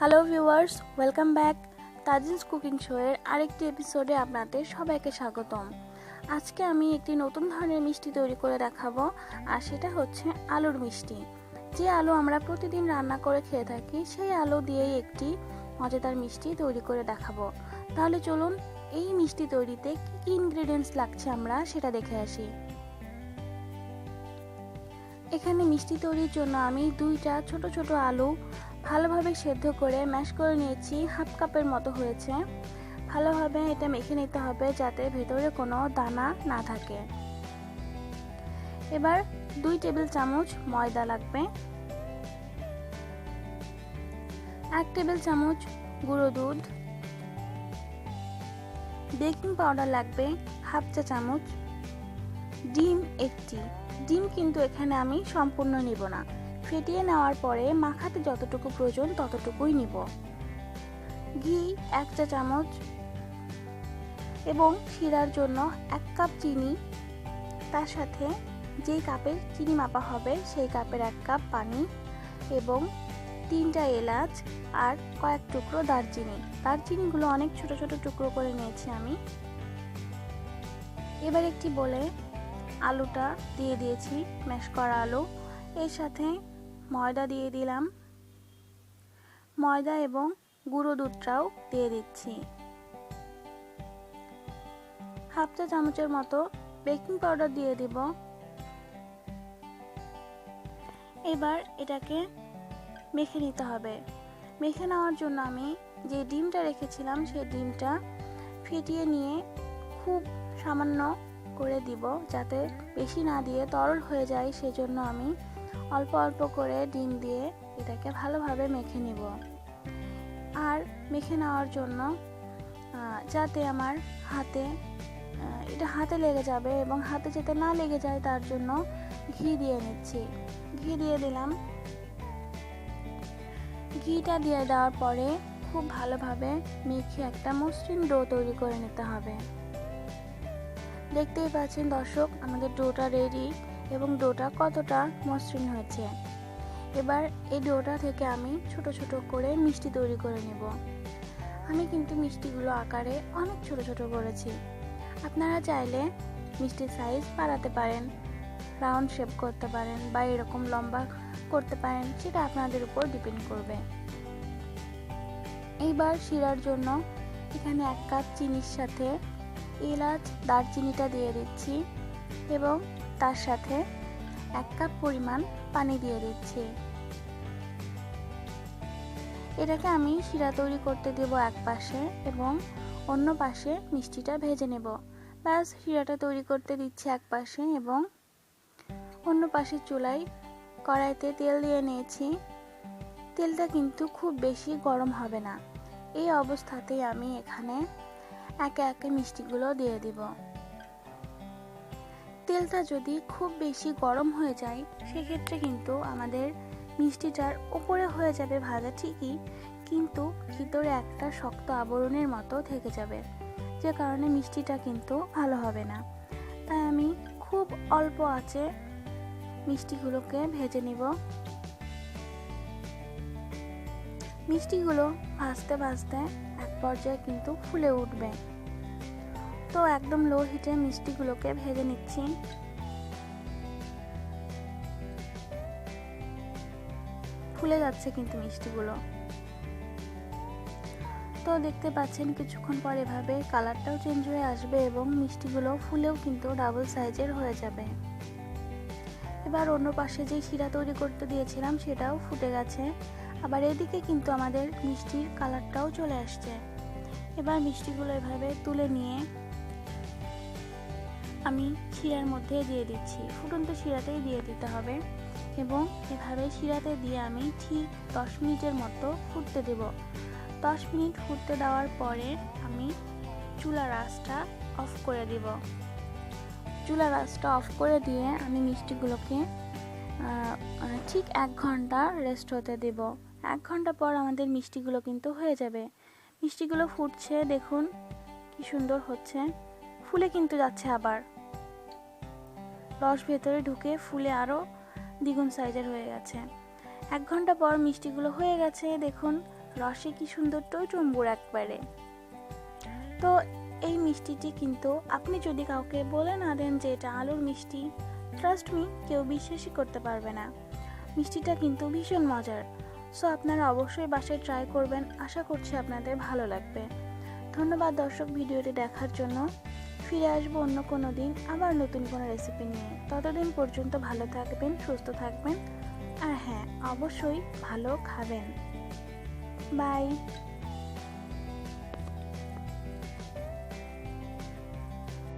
Hello viewers welcome back Tazin's cooking শোয়ের আরেকটি এপিসোডে আপনাদের সবাইকে স্বাগতম। আজকে আমি একটি নতুন ধরনের মিষ্টি তৈরি করে দেখাবো, আর সেটা হচ্ছে আলুর মিষ্টি। যে আলু আমরা প্রতিদিন রান্না করে খেয়ে থাকি, সেই আলু দিয়েই একটি মজাদার মিষ্টি তৈরি করে দেখাবো। তাহলে চলুন, এই মিষ্টি তৈরিতে কী কী ইনগ্রেডিয়েন্টস লাগছে আমরা সেটা দেখে আসি। এখানে মিষ্টি তৈরির জন্য আমি দুইটা ছোট ছোট আলু ভালোভাবে সেদ্ধ করে ম্যাশ করে নিয়েছি, হাফ কাপের মতো হয়েছে। ভালোভাবে এটা মেখে নিতে হবে যাতে ভেতরে কোনো দানা না থাকে। এবার দুই টেবিল চামচ ময়দা লাগবে। এক টেবিল চামচ গুঁড়ো দুধ। বেকিং পাউডার লাগবে হাফ চা চামচ। ডিম একটি। ডিম কিন্তু এখানে আমি সম্পূর্ণ নিব না। ফেটিয়ে নেওয়ার পরে মাখাতে যতটুকু প্রয়োজন ততটুকুই নিব। ঘি, এক চা চামচ এবং শিরার জন্য এক কাপ চিনি। তার সাথে যেই কাপে চিনি মাপা হবে সেই কাপের এক কাপ পানি এবং তিনটা এলাচ আর কয়েক টুকরো দারচিনি। দারচিনিগুলো অনেক ছোট ছোট টুকরো করে নিয়েছি আমি। এবার একটি বলে আলুটা দিয়ে দিয়েছি, ম্যাশ করা আলু। এর সাথে ময়দা দিয়ে দিলাম। ময়দা এবং গুঁড়ো দুধটাও দিয়ে দিচ্ছি। হাফ চা চামচের মতো বেকিং পাউডার দিয়ে দিব। এবার এটাকে মেখে নিতে হবে। মেখে নেওয়ার জন্য আমি যে ডিমটা রেখেছিলাম, সেই ডিমটা ফেটিয়ে নিয়ে খুব সামান্য করে দিব যাতে বেশি না দিয়ে তরল হয়ে যায়। সেজন্য আমি অল্প অল্প করে ডিম দিয়ে এটাকে ভালোভাবে মেখে নিব। আর মেখে নেওয়ার জন্য যাতে আমার হাতে এটা হাতে লেগে যাবে এবং হাতে যাতে না লেগে যায় তার জন্য ঘি দিয়ে নিচ্ছি। ঘি দিয়ে দিলাম। ঘিটা দিয়ে দেওয়ার পরে খুব ভালোভাবে মেখে একটা মসৃণ ডো তৈরি করে নিতে হবে। দেখতেই পাচ্ছেন দর্শক, আমাদের ডোটা রেডি এবং ডোটা কতটা মসৃণ হয়েছে। এবার এই ডোটা থেকে আমি ছোট ছোট করে মিষ্টি তৈরি করে নেব। আমি কিন্তু মিষ্টিগুলো আকারে অনেক ছোট ছোট করেছি। আপনারা চাইলে মিষ্টির সাইজ বাড়াতে পারেন, রাউন্ড শেপ করতে পারেন বা এরকম লম্বা করতে পারেন, সেটা আপনাদের উপর ডিপেন্ড করবে। এইবার শিরার জন্য এখানে এক কাপ চিনির সাথে এলাচ, দারচিনিটা দিয়ে দিচ্ছি এবং তার সাথে এক কাপ পরিমাণ পানি দিয়ে দিচ্ছি। এটাকে আমি শিরা তৈরি করতে দেব এক পাশে এবং অন্য পাশে মিষ্টিটা ভেজে নেব। ব্যাস, শিরাটা তৈরি করতে দিচ্ছি এক পাশে এবং অন্য পাশে চুলায় কড়াইতে তেল দিয়ে নিয়েছি। তেলটা কিন্তু খুব বেশি গরম হবে না। এই অবস্থাতেই আমি এখানে একে একে মিষ্টিগুলো দিয়ে দিব। তেলটা যদি খুব বেশি গরম হয়ে যায়, সেক্ষেত্রে কিন্তু আমাদের মিষ্টিটার ওপরে হয়ে যাবে ভাজা ঠিকই, কিন্তু ভিতরে একটা শক্ত আবরণের মতো থেকে যাবে, যে কারণে মিষ্টিটা কিন্তু ভালো হবে না। তাই আমি খুব অল্প আছে মিষ্টিগুলোকে ভেজে নিব। মিষ্টিগুলো ভাজতে ভাজতে এক পর্যায়ে কিন্তু ফুলে উঠবে। তো একদম লো হিটে মিষ্টিগুলোকে ভেজে নিচ্ছি। ফুলে যাচ্ছে কিন্তু মিষ্টিগুলো। তো দেখতে পাচ্ছেন কিছুক্ষণ পর এভাবে কালারটাও চেঞ্জ হয়ে আসবে এবং মিষ্টিগুলো ফুলেও কিন্তু ডাবল সাইজের হয়ে যাবে। এবার অন্য পাশে যে শিরা তৈরি করতে দিয়েছিলাম সেটাও ফুটে গেছে। আবার এদিকে কিন্তু আমাদের মিষ্টির কালারটাও চলে আসছে। এবার মিষ্টিগুলো এভাবে তুলে নিয়ে আমি শিরার মধ্যে দিয়ে দিচ্ছি। ফুটন্ত শিরাতেই দিয়ে দিতে হবে এবং এভাবে শিরাতে দিয়ে আমি ঠিক দশ মিনিটের মতো ফুটতে দেব। দশ মিনিট ফুটতে দেওয়ার পরে আমি চুলার আঁচটা অফ করে দেব। চুলার আঁচটা অফ করে দিয়ে আমি মিষ্টিগুলোকে ঠিক এক ঘণ্টা রেস্ট হতে দেব। এক ঘণ্টা পর আমাদের মিষ্টিগুলো কিন্তু হয়ে যাবে। মিষ্টিগুলো ফুটছে, দেখুন কি সুন্দর হচ্ছে। ফুলে কিন্তু যাচ্ছে আবার। রস ভেতরে ঢুকে ফুলে আরও দ্বিগুণ সাইজের হয়ে গেছে। এক ঘণ্টা পর মিষ্টিগুলো হয়ে গেছে। দেখুন, রসে কি সুন্দর টই চুম্বুর একবারে। তো এই মিষ্টিটি কিন্তু আপনি যদি কাউকে বলে না দেন যে এটা আলুর মিষ্টি ট্রাস্ট মি কেউ বিশ্বাসই করতে পারবে না। মিষ্টিটা কিন্তু ভীষণ মজার। সো আপনারা অবশ্যই বাসায় ট্রাই করবেন। আশা করছি আপনাদের ভালো লাগবে। ধন্যবাদ দর্শক ভিডিওটি দেখার জন্য। ফিরে আসব অন্য কোনো দিন আবার নতুন কোনো রেসিপি নিয়ে। ততদিন পর্যন্ত ভালো থাকবেন, সুস্থ থাকবেন। আর হ্যাঁ অবশ্যই ভালো খাবেন। বাই